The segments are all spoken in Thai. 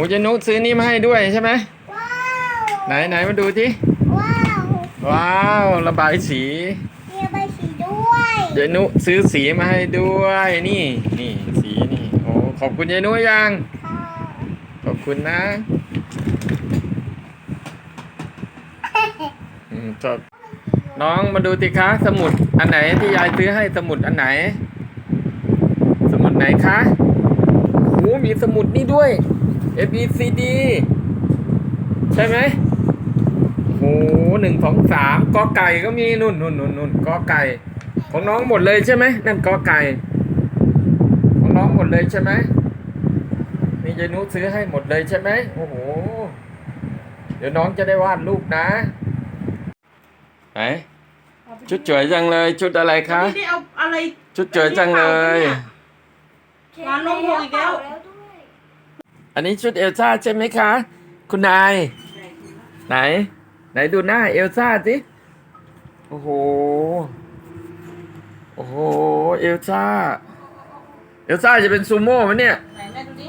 อ้เจนุซื้อนี่มาให้ด้วยใช่ไหมว้าวไหนไหนมาดูที่ว้าวว้าวระบายสีมีใบสีด้วยเจนุซื้อสีมาให้ด้วยนี่นี่สีนี่โอ้ขอบคุณเจนุยังค่ะขอบคุณนะอืมชอบน้องมาดูสิคะสมุดอันไหนที่ยายซื้อให้สมุดอันไหน สมุดไหนคะโอ้มีสมุดนี่ด้วย A B C D ใช่ไหมโอ้หนึ่งสองสามกอไก่ก็มีนุ่นนุ่นนุ่นนุ่นกอไก่ ของน้องหมดเลยใช่ไหมนั่นกอไก่ ของน้องหมดเลยใช่ไหมนี่ยายนุซื้อให้หมดเลยใช่ไหมโอ้โห เดี๋ยวน้องจะได้วาดรูปนะไหนชุดสวยจังเลยชุดอะไรคะ ไม่ได้เอาอะไรชุดสวยจังเลย ร้านลงโพอีกแล้ว อันนี้ชุดเอลซ่าใช่ไหมคะ คุณนาย ไหน ไหนดูหน้าเอลซ่าสิ โอ้โห โอ้โห เอลซ่า เอลซ่าจะเป็นซูโม่ไหมเนี่ย ไหนแม่ดูดิ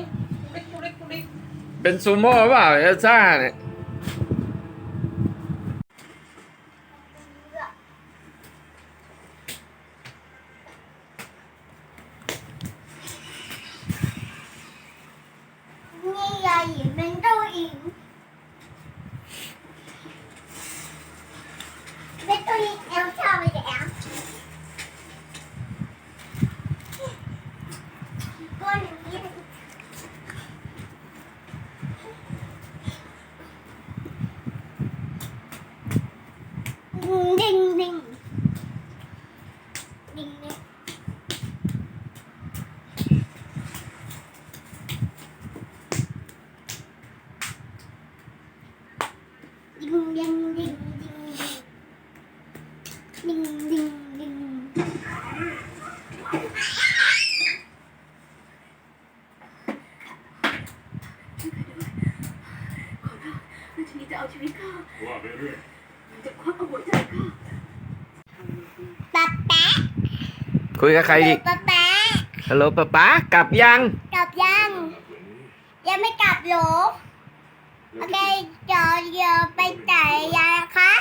เล็กเล็กเล็กเป็นซูโม่เปล่าเอลซ่าเนี่ย นี่ยายหญิงเป็นเจ้าหญิงเป็นเจ้าหญิงเอลซ่าไปแล้วก้อนนี้ดิ่งดิ่ง ดิ่งดิ่งดิงดิงดิงดิงดิงดิงดิงทีนี้จะเคุยกับใครอีกป๊าป๊าฮัลโหลป๊าป๊ากลับยัง กลับยัง ยังไม่กลับหรอโอเคเดี๋ยวเดี๋ยวไปจ่ายยานะคะ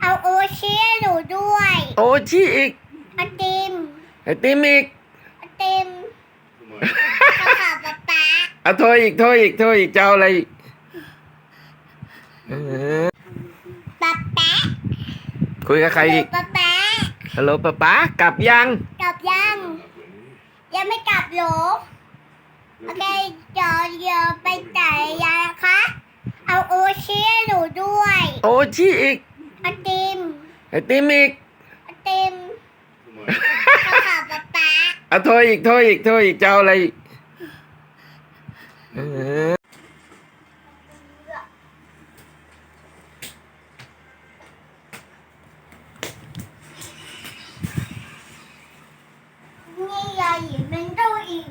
เอาโอเชียหนูด้วยโอชิอีกไอติมไอติมอีกไอติมขอขอป๊าป๊าเอาโทรอีกโทรอีกโทรอีกจะเอาอะไรอีกเออป๊าป๊าคุยกับใครอีกป๊าป๊าฮัลโหลป๊าป๊ากลับยังกลับยัง ยังไม่กลับหรอโอเคเดี๋ยวเดี๋ยวไปจ่ายยานะคะ เอาโอเชียหนูด้วยโอชิอีกไอติมไอติมอีกไอติมขอขอป๊าป๊าเอาโทรอีกโทรอีกโทรอีกจะเอาอะไรอีกเออ นี่ยายหญิงเป็นเจ้าหญิง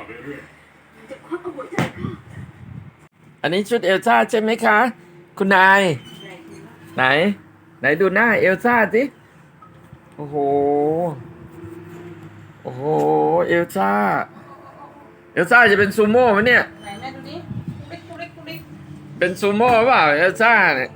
ไป เรื่อยจะควักเอาหัวใจข้าอันนี้ชุดเอลซ่าใช่ไหมคะ คุณนาย ไหน ไหนดูหน้าเอลซ่าสิ โอ้โห โอ้โห เอลซ่า เอลซ่าจะเป็นซูโม่ไหมเนี่ย ไหนแม่ดูดิเล็กเล็กเล็กเป็นซูโม่เปล่าเอลซ่าเนี่ย